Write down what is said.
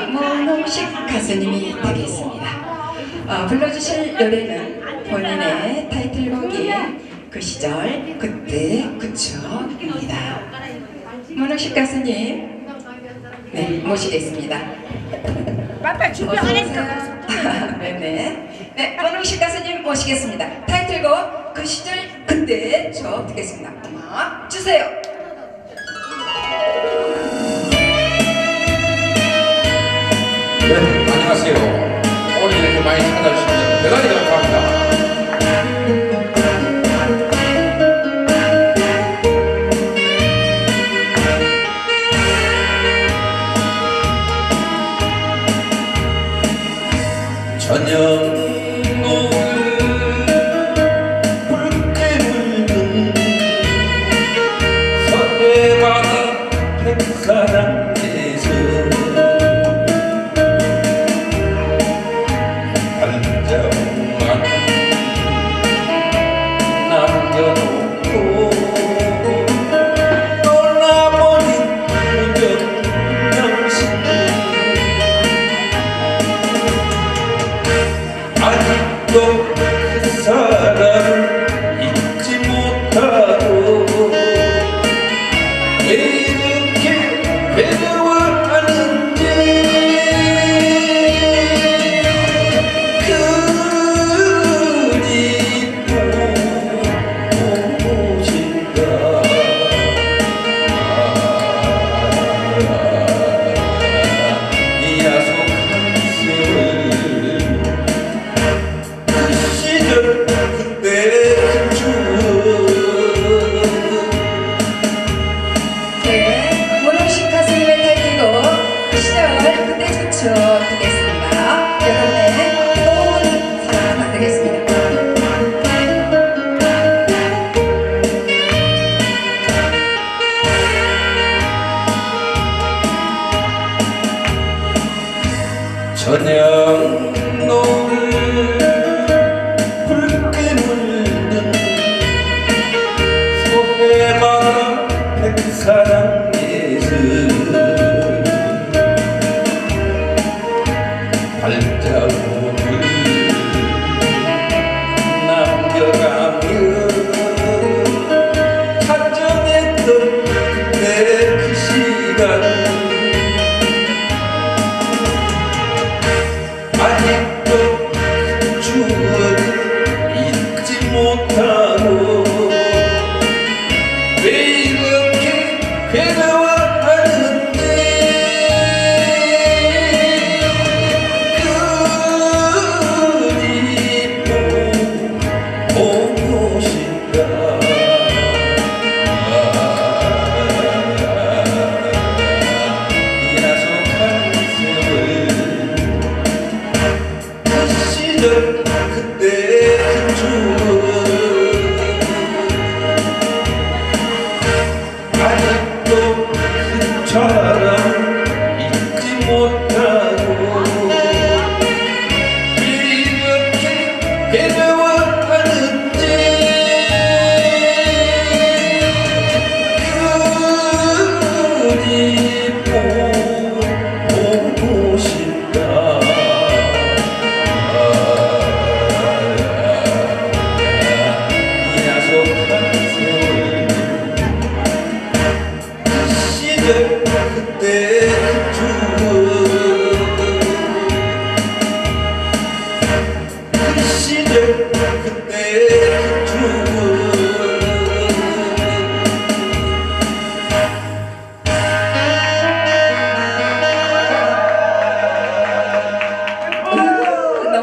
문홍식 가수님이 되겠습니다. 어, 불러주실 노래는 본인의 타이틀곡인 그 시절 그때 그쵸?입니다. 문홍식 가수님 네 모시겠습니다. 빨빨 준비 안 했어. 네네. 네, 문홍식 가수님 모시겠습니다. 타이틀곡 그 시절 그때 저 듣겠습니다. 음악 주세요. 네, 안녕하세요. 오늘 이렇게 많이 찾아주셔서 대단히 감사합니다. 저녁 노 못하 Thank be.